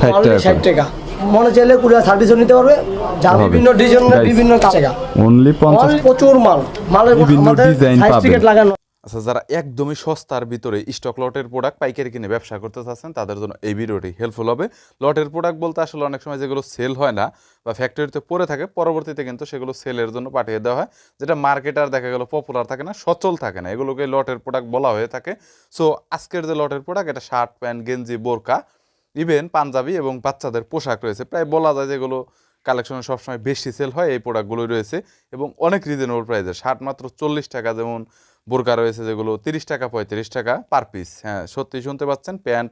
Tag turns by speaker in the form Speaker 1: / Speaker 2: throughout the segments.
Speaker 1: ষাট
Speaker 2: Only
Speaker 1: টাকা
Speaker 2: ষাট মনে চাইলে কুরিয়ার সার্ভিসও নিতে পারবে। যা বিভিন্ন ডিজাইনের বিভিন্ন টাকা
Speaker 1: অনলি
Speaker 2: প্রচুর মাল। মালের
Speaker 1: বিভিন্ন
Speaker 2: আমাদের
Speaker 1: design
Speaker 2: সাইজ
Speaker 1: পাবেন।
Speaker 2: টিকেট লাগানো।
Speaker 3: আচ্ছা যারা একদমই সস্তার ভিতরে স্টক লটের প্রোডাক্ট পাইকারি কিনে ব্যবসা করতে চাচ্ছেন তাদের জন্য এই ভিডিওটি হেল্পফুল হবে। লটের প্রোডাক্ট বলতে আসলে অনেক সময় যেগুলো সেল হয় না বা ফ্যাক্টরিতে পড়ে থাকে পরবর্তীতে কিন্তু সেগুলো সেলের জন্য পাঠিয়ে দেওয়া হয়। যেটা মার্কেটার দেখা গেল পপুলার থাকে না সচল থাকে না। এগুলোকে লটের প্রোডাক্ট বলা হয়ে থাকে। সো আজকের যে লটের প্রোডাক্ট এটা শার্ট প্যান্ট গেঞ্জি বোরকা ইভেন পাঞ্জাবি এবং বাচ্চাদের পোশাক রয়েছে। প্রায় বলা যায় যেগুলো কালেকশনে সবসময় বেশি সেল হয়, এই প্রোডাক্টগুলোই রয়েছে। এবং অনেক রিজনেবল প্রাইসে শার্ট মাত্র চল্লিশ টাকা যেমন বোরকা রয়েছে, যেগুলো তিরিশ টাকা, পঁয়ত্রিশ টাকা পার পিস হ্যাঁ সত্যি শুনতে পাচ্ছেন? প্যান্ট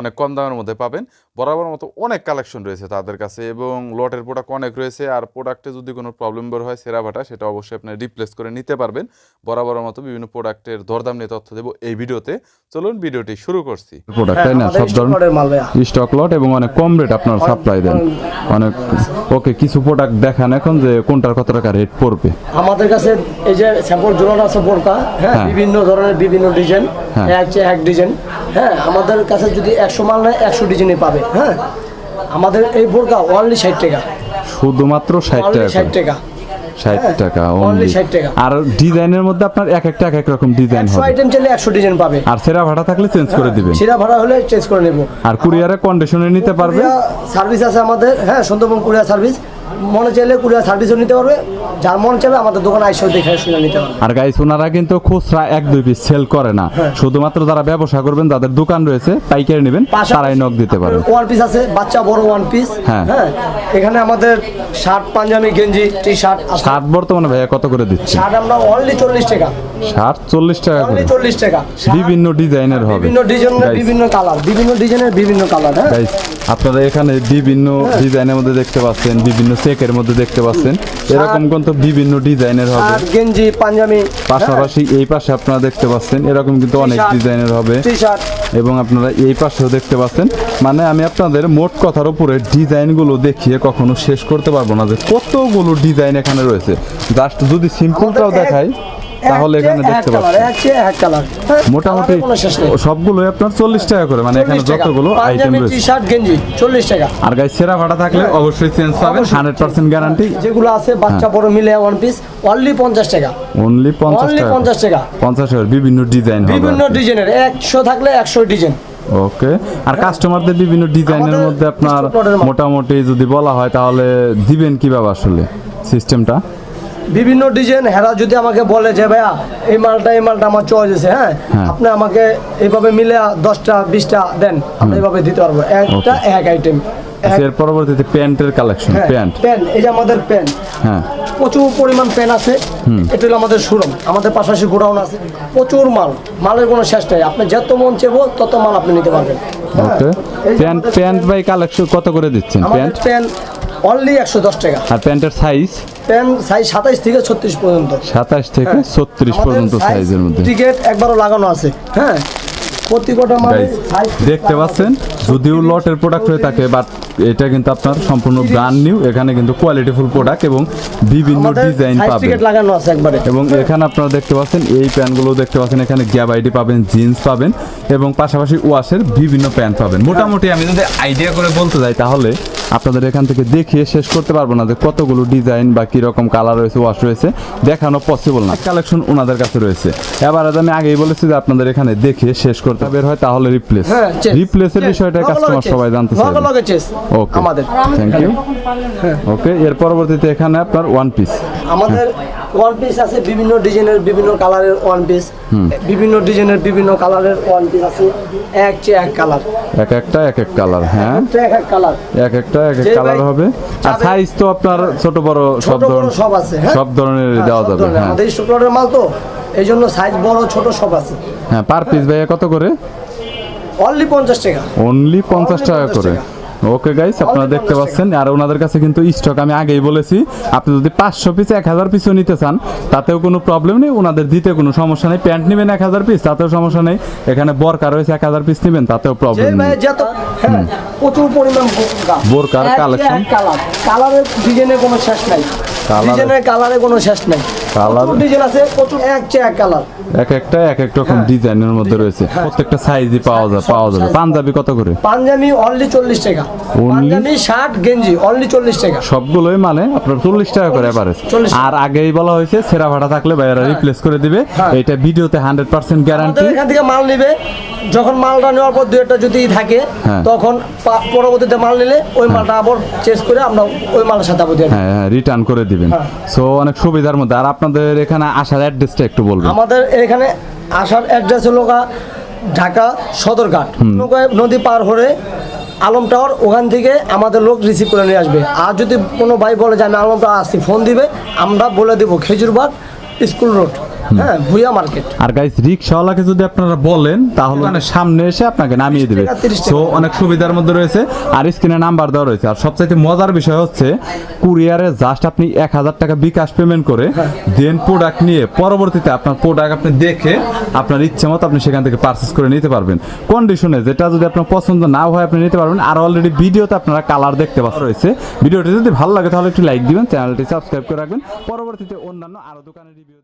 Speaker 3: অনেক কম দামের মধ্যে পাবেন। বরাবর মতো অনেক কালেকশন রয়েছে তাদের কাছে এবং লটের প্রোডাক্ট অনেক রয়েছে। আর প্রোডাক্টে যদি কোনো প্রবলেম বের হয় সেরা ভাটা সেটা অবশ্যই আপনি রিপ্লেস করে নিতে পারবেন। বরাবর মতো বিভিন্ন প্রোডাক্টের দরদাম নিয়ে তথ্য দেবো এই ভিডিওতে। চলুন ভিডিওটি শুরু করছি।
Speaker 1: প্রোডাক্ট তাই না? সব ধরনের
Speaker 2: load এর মাল ভাইয়া।
Speaker 1: স্টক লট এবং অনেক কম রেট আপনার সাপ্লাই দেন। অনেক ওকে কিছু প্রোডাক্ট দেখান এখন যে কোনটার কত টাকা রেট পড়বে।
Speaker 2: আমাদের কাছে এই যে স্যাম্পল জোড়ানো আছে বোরকা হ্যাঁ
Speaker 1: হ্যাঁ।
Speaker 2: বিভিন্ন ধরনের বিভিন্ন ডিজাইন
Speaker 1: হ্যাঁ।
Speaker 2: এক চেয়ে এক ডিজাইন হ্যাঁ আমাদের কাছে যদি একশো মাল নেয় একশো ডিজাইনই পাবে হ্যাঁ? আমাদের এই বোরকা অনলি ষাট টাকা।
Speaker 1: শুধুমাত্র ষাট টাকা
Speaker 2: ষাট টাকা।
Speaker 1: ষাট
Speaker 2: হ্যাঁ,
Speaker 1: টাকা অনলি
Speaker 2: 60 টাকা।
Speaker 1: আর ডিজাইনের মধ্যে আপনার এক একটা এক এক রকম ডিজাইন হবে।
Speaker 2: আইটেম চাইলে একশো ডিজাইন পাবে।
Speaker 1: আর সেরা ভাড়া থাকলে চেঞ্জ করে দিবেন।
Speaker 2: সেরা ভাড়া হলে চেঞ্জ করে নেব।
Speaker 1: আর কুরিয়ারে কন্ডিশনে নিতে পারবে
Speaker 2: সার্ভিস আছে আমাদের হ্যাঁ সুন্দরবন কুরিয়ার সার্ভিস মনে চাইলে কুরিয়ার সার্ভিসও নিতে পারবে। যার মনে চাইবে আমাদের দোকানে আইসেও দেখে শুনে নিতে পারবে।
Speaker 1: আর গাইস ওনারা কিন্তু খুচরা এক দুই পিস সেল করে না।
Speaker 2: হ্যাঁ।
Speaker 1: শুধুমাত্র যারা ব্যবসা করবেন যাদের দোকান রয়েছে পাইকারি নেবেন তারাই নক দিতে পারেন
Speaker 2: ওয়ান পিস আছে বাচ্চা বড় ওয়ান পিস
Speaker 1: হ্যাঁ।
Speaker 2: হ্যাঁ। এখানে আমাদের শার্ট পাঞ্জাবি গেঞ্জি টি শার্ট
Speaker 1: শার্ট বর্তমানে ভাইয়া কত করে দিচ্ছে?
Speaker 2: শার্ট আমরা অনলি চল্লিশ টাকা।
Speaker 1: শার্ট চল্লিশ টাকা করে।
Speaker 2: চল্লিশ টাকা।
Speaker 1: বিভিন্ন ডিজাইনের হবে।
Speaker 2: বিভিন্ন ডিজাইনের বিভিন্ন কালার বিভিন্ন ডিজাইনের বিভিন্ন কালার হ্যাঁ।
Speaker 1: আপনারা এখানে বিভিন্ন ডিজাইনের মধ্যে দেখতে পাচ্ছেন বিভিন্ন চেকের মধ্যে দেখতে পাচ্ছেন। এরকম কিন্তু বিভিন্ন ডিজাইনের হবে।
Speaker 2: গেঞ্জি পাঞ্জাবি
Speaker 1: পাশাপাশি এই পাশে আপনারা দেখতে পাচ্ছেন এরকম কিন্তু অনেক ডিজাইনের হবে। এবং আপনারা এই পাশেও দেখতে পাচ্ছেন মানে আমি আপনাদের মোট কথার উপরে ডিজাইনগুলো দেখিয়ে কখনো শেষ করতে পারব না যে কতগুলো ডিজাইন এখানে রয়েছে। জাস্ট যদি সিম্পলটাও দেখাই। তাহলে এখানে দেখতে পাচ্ছেন
Speaker 2: কালার
Speaker 1: মোটামুটি সবগুলোই আপনার চল্লিশ টাকা করে মানে এখানে যতগুলো আইটেম রয়েছে।
Speaker 2: শার্ট গেঞ্জি চল্লিশ টাকা।
Speaker 1: আর গাই সেরা ভাড়া থাকলে অবশ্যই চেঞ্জ পাবেন হান্ড্রেড পার্সেন্ট গ্যারান্টি
Speaker 2: যেগুলো আছে বাচ্চা বড় মিলে ওয়ান পিস অনলি পঞ্চাশ টাকা।
Speaker 1: অনলি পঞ্চাশ টাকা।
Speaker 2: পঞ্চাশ টাকা।
Speaker 1: পঞ্চাশ টাকার বিভিন্ন ডিজাইন
Speaker 2: বিভিন্ন ডিজাইনের একশো থাকলে একশো ডিজাইন
Speaker 1: ওকে আর কাস্টমারদের বিভিন্ন ডিজাইনের মধ্যে আপনার। মোটামুটি যদি বলা হয় তাহলে দিবেন কীভাবে আসলে সিস্টেমটা
Speaker 2: বিভিন্ন ডিজাইন হেরা যদি আমাকে বলে যে ভাইয়া এই মালটা এই মালটা আমার চয়েস আছে হ্যাঁ?
Speaker 1: হ্যাঁ।
Speaker 2: আপনি আমাকে এইভাবে মিলে দশটা বিশটা দেন আমরা এইভাবে দিতে পারব। একটা এক আইটেম
Speaker 1: এর পরবর্তীতে প্যান্টের কালেকশন প্যান্ট।
Speaker 2: প্যান্ট এই যে আমাদের প্যান্ট।
Speaker 1: হ্যাঁ।
Speaker 2: প্রচুর পরিমাণ পেন আছে। এটা হলো আমাদের শোরুম আমাদের পাশাপাশি গোডাউন আছে। প্রচুর মাল। মালের কোনো শেষ নেই। আপনি যত মন চেবো তত মাল আপনি নিতে পারবেন। হ্যাঁ।
Speaker 1: প্যান্ট প্যান্ট বাই কালেকশন কত করে দিচ্ছেন প্যান্ট?
Speaker 2: প্যান্ট অনলি একশো দশ টাকা।
Speaker 1: আর প্যান্টের সাইজ
Speaker 2: প্যান্ট সাইজ সাতাইশ থেকে ছত্রিশ পর্যন্ত।
Speaker 1: সাতাশ থেকে ছত্রিশ পর্যন্ত সাইজের মধ্যে।
Speaker 2: টিকেট একবারও লাগানো আছে। হ্যাঁ।
Speaker 1: দেখতে পাচ্ছেন? যদিও লটের প্রোডাক্ট হয়ে থাকে বাট এটা কিন্তু আপনার সম্পূর্ণ ব্র্যান্ড নিউ এখানে কিন্তু কোয়ালিটিফুল প্রোডাক্ট এবং বিভিন্ন ডিজাইন পাবেন।
Speaker 2: লাগানো আছে একবারে।
Speaker 1: এবং এখানে আপনারা দেখতে পাচ্ছেন এই প্যান্টগুলো দেখতে পাচ্ছেন এখানে গ্যাপ আইডি পাবেন জিন্স পাবেন এবং পাশাপাশি ওয়াশের বিভিন্ন প্যান্ট পাবেন। মোটামুটি আমি যদি আইডিয়া করে বলতে যাই তাহলে আপনাদের এখান থেকে দেখিয়ে শেষ করতে পারব না যে কতগুলো ডিজাইন বা কীরকম কালার রয়েছে ওয়াশ রয়েছে। দেখানো পসিবল না। কালেকশন ওনাদের কাছে রয়েছে। এবার আমি আগেই বলেছি যে আপনাদের এখানে দেখে শেষ করতে বের হয় তাহলে রিপ্লেস
Speaker 2: হ্যাঁ
Speaker 1: রিপ্লেসের বিষয়টা কাস্টমার সবাই জানতে চায় ওকে
Speaker 2: আমাদের।
Speaker 1: থ্যাংক ইউ ওকে এর পরবর্তীতে এখানে আপনার ওয়ান পিস
Speaker 2: আমাদের ওয়ান পিস আছে বিভিন্ন ডিজাইনের বিভিন্ন কালারের ওয়ান পিস বিভিন্ন ডিজাইনের বিভিন্ন কালারের ওয়ান পিস আছে। এক চেয়ে এক কালার।
Speaker 1: এক একটা এক এক কালার হ্যাঁ?
Speaker 2: এক এক কালার।
Speaker 1: এক একটা এক এক কালার হবে। আর সাইজ তো আপনার ছোট বড় সব ধরনের
Speaker 2: সব আছে হ্যাঁ?
Speaker 1: সব ধরনের
Speaker 2: হ্যাঁ,
Speaker 1: দেওয়া যাবে হ্যাঁ।
Speaker 2: আমাদের স্টকলটের মাল তো এই জন্য সাইজ বড় ছোট সব আছে।
Speaker 1: হ্যাঁ পার পিস ভাইয়া কত করে?
Speaker 2: অনলি পঞ্চাশ টাকা।
Speaker 1: অনলি পঞ্চাশ টাকা করে। ওকে গাইস আপনারা দেখতে পাচ্ছেন। আর ওনাদের কাছে কিন্তু স্টক আমি আগেই বলেছি আপনি যদি পাঁচশো পিস এক হাজার পিসও নিতে চান তাতেও কোনো প্রবলেম নেই। ওনাদের দিতে কোনো সমস্যা নেই। প্যান্ট নেবেন এক হাজার পিস তাতেও সমস্যা নেই। এখানে বরকা রয়েছে এক হাজার পিস নেবেন তাতেও প্রবলেম নেই।
Speaker 2: কালেকশন প্রচুর পরিমাণ
Speaker 1: বোরকার।
Speaker 2: এক কালার কালারের ডিজাইনের কোনো শেষ নাই। ডিজাইনের কালারে কোনো শেষ নাই। প্রচুর ডিজাইন আছে প্রচুর এক চেয়ে এক কালার
Speaker 1: এক একটা এক এক রকম ডিজাইনের মধ্যে রয়েছে। প্রত্যেকটা সাইজই পাওয়া যায় পাওয়া যাবে। পাঞ্জাবি কত করে?
Speaker 2: পাঞ্জাবি অনলি চল্লিশ টাকা। পাঞ্জাবি শার্ট গেঞ্জি অনলি চল্লিশ টাকা।
Speaker 1: সবগুলোই মানে আপনার চল্লিশ টাকা করে এভারেজ আর আগেই বলা হয়েছে সেরা ভাড়া থাকলে ভাইয়ারা রিপ্লেস করে দিবে।
Speaker 2: হ্যাঁ।
Speaker 1: এটা ভিডিওতে হান্ড্রেড পার্সেন্ট গ্যারান্টি
Speaker 2: এখান থেকে মাল নিবে। যখন মালটা নেওয়ার পর দু একটা যদি থাকে
Speaker 1: হ্যাঁ।
Speaker 2: তখন পরবর্তীতে মাল নিলে ওই মালটা আবার চেঞ্জ করে আমরা ওই মালের সাথে আবার দিই।
Speaker 1: হ্যাঁ হ্যাঁ রিটার্ন করে দিবেন।
Speaker 2: হ্যাঁ।
Speaker 1: সো অনেক সুবিধার মধ্যে। আর আপনাদের এখানে আসার অ্যাড্রেসটা একটু বলবেন।
Speaker 2: আমাদের এখানে আসার অ্যাড্রেস হলো ঢাকা সদরঘাট। নদী পার হয়ে আলম টাওয়ার ওখান থেকে আমাদের লোক রিসিভ করে নিয়ে আসবে। আর যদি কোনো ভাই বলে যে আমি আলম টাওয়ার আসছি ফোন দিবে আমরা বলে দেবো খেজুরবাগ স্কুল রোড হ্যাঁ মার্কেট।
Speaker 1: আর গাইস রিক্সাওয়ালাকে যদি আপনারা বলেন তাহলে মানে সামনে এসে আপনাকে নামিয়ে দিবে।
Speaker 2: টাকা, 30 টাকা।
Speaker 1: সো অনেক সুবিধার মধ্যে রয়েছে। আর স্ক্রিনে নাম্বার দেওয়া রয়েছে। আর সবচাইতে মজার বিষয় হচ্ছে কুরিয়ারে জাস্ট আপনি এক হাজার টাকা বিকাশ পেমেন্ট করে
Speaker 2: হ্যাঁ।
Speaker 1: দেন প্রোডাক্ট নিয়ে। পরবর্তীতে আপনার প্রোডাক্ট আপনি দেখে আপনার ইচ্ছে মতো আপনি সেখান থেকে পারচেস করে নিতে পারবেন। কন্ডিশনে যেটা যদি আপনার পছন্দ না হয় আপনি নিতে পারবেন। আর অলরেডি ভিডিওতে আপনারা কালার দেখতে রয়েছে। ভিডিওটি যদি ভালো লাগে তাহলে একটু লাইক দিবেন চ্যানেলটি সাবস্ক্রাইব করে রাখবেন। পরবর্তীতে অন্যান্য আরও দোকানের রিভিউ